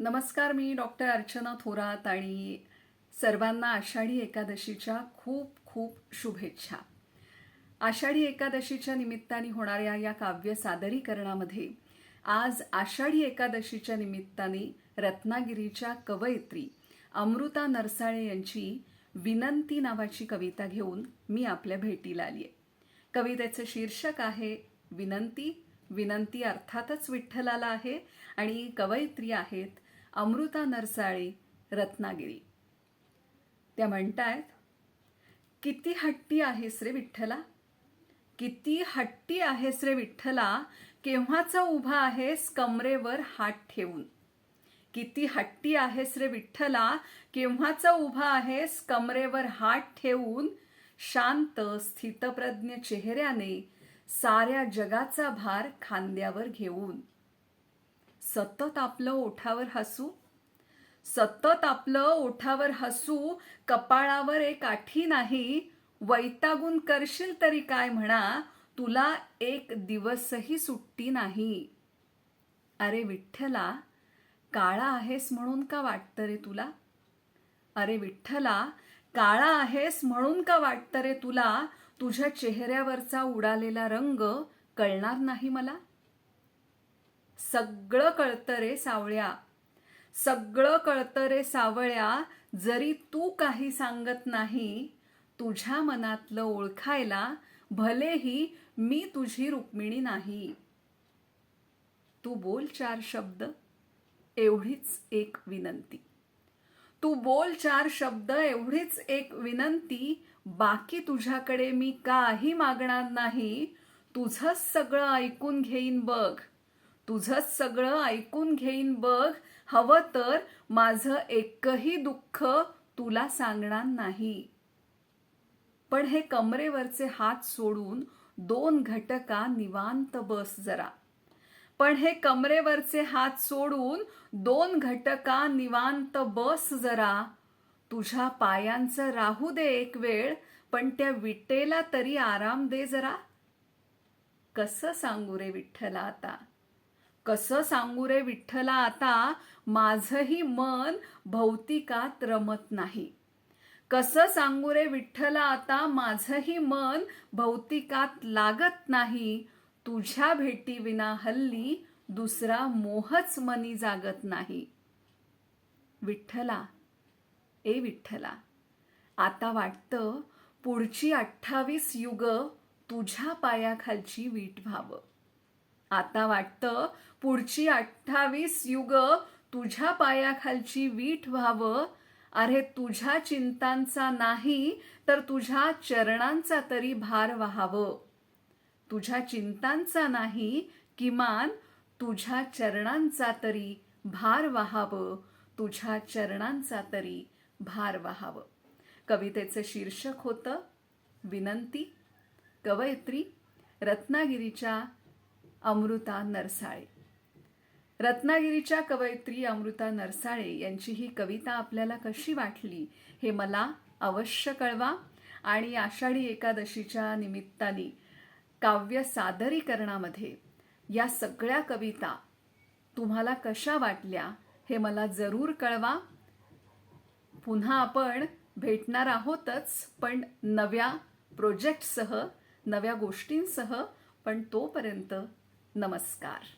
नमस्कार मी डॉक्टर अर्चना थोरात आणि सर्वांना आषाढी एकादशीच्या खूप खूप शुभेच्छा. आषाढी एकादशीच्या निमित्ताने होणाऱ्या या काव्य सादरीकरणामध्ये आज आषाढी एकादशीच्या निमित्ताने रत्नागिरीच्या कवयित्री अमृता नरसाळे यांची विनंती नावाची कविता घेऊन मी आपल्या भेटीला आली आहे. कवितेचं शीर्षक आहे विनंती. विनंती अर्थातच विठ्ठलाला आहे आणि कवयित्री आहेत अमृता नरसाळी रत्नागिरी. त्या म्हणतायत किती हट्टी आहेस रे विठ्ठला? किती हट्टी आहेस रे विठ्ठला? केव्हाचा उभा आहेस कमरेवर हात ठेवून? किती हट्टी आहेस रे विठ्ठला? केव्हाचा उभा आहेस कमरेवर हात ठेवून? शांत स्थितप्रज्ञ चेहऱ्याने साऱ्या जगाचा भार खांद्यावर घेऊन. सतत आपलं ओठावर हसू सतत आपलं ओठावर हसू कपाळावर एक आठी नाही वैतागून करशील तरी काय म्हणा तुला एक दिवसही सुट्टी नाही. अरे विठ्ठला काळा आहेस म्हणून का वाटतं रे तुला? अरे विठ्ठला काळा आहेस म्हणून का वाटतं रे तुला? तुझ्या चेहऱ्यावरचा उडालेला रंग कळणार नाही मला? सगळं कळतं रे सावळ्या. सगळं कळतं रे सावळ्या जरी तू काही सांगत नाही तुझ्या मनातलं ओळखायला भलेही मी तुझी रुक्मिणी नाही. तू बोल चार शब्द एवढीच एक विनंती. तू बोल चार शब्द एवढीच एक विनंती बाकी तुझ्याकडे मी काही मागणार नाही तुझंच सगळं ऐकून घेईन बघ. तुझंच सगळं ऐकून घेईन बघ. हवं तर माझं एकही दुःख तुला सांगणार नाही. पण हे कमरेवरचे हात सोडून दोन घटका निवांत बस जरा. पण हे कमरेवरचे हात सोडून दोन घटका निवांत बस जरा. तुझ्या पायांचं राहू दे एक वेळ पण त्या विटेला तरी आराम दे जरा. कसं सांगू रे विठ्ठला आता? कसं सांगू रे विठ्ठला आता माझंही मन भौतिकात रमत नाही. कसं सांगू रे विठ्ठला आता माझंही मन भौतिकात लागत नाही. तुझ्या भेटीविना हल्ली दुसरा मोहच मनी जागत नाही. विठ्ठला ए विठ्ठला आता वाटतं पुढची अठ्ठावीस युग तुझ्या पायाखालची वीट व्हावं. आता वाटतं पुढची अठ्ठावीस युग तुझ्या पायाखालची वीट व्हावं. अरे तुझ्या चिंतांचा नाही तर तुझ्या चरणांचा तरी भार व्हावं. तुझ्या चिंतांचा नाही किमान तुझ्या चरणांचा तरी भार व्हावं. तुझ्या चरणांचा तरी भार व्हावं. कवितेचं शीर्षक होतं विनंती. कवयित्री रत्नागिरीच्या अमृता नरसाळे. रत्नागिरीच्या कवयित्री अमृता नरसाळे यांची ही कविता आपल्याला कशी वाटली हे मला अवश्य कळवा आणि आषाढी एकादशीच्या निमित्ताने काव्य सादरीकरणामध्ये या सगळ्या कविता तुम्हाला कशा वाटल्या हे मला जरूर कळवा. पुन्हा आपण भेटणार आहोतच पण नव्या प्रोजेक्टसह नव्या गोष्टींसह पण तोपर्यंत नमस्कार.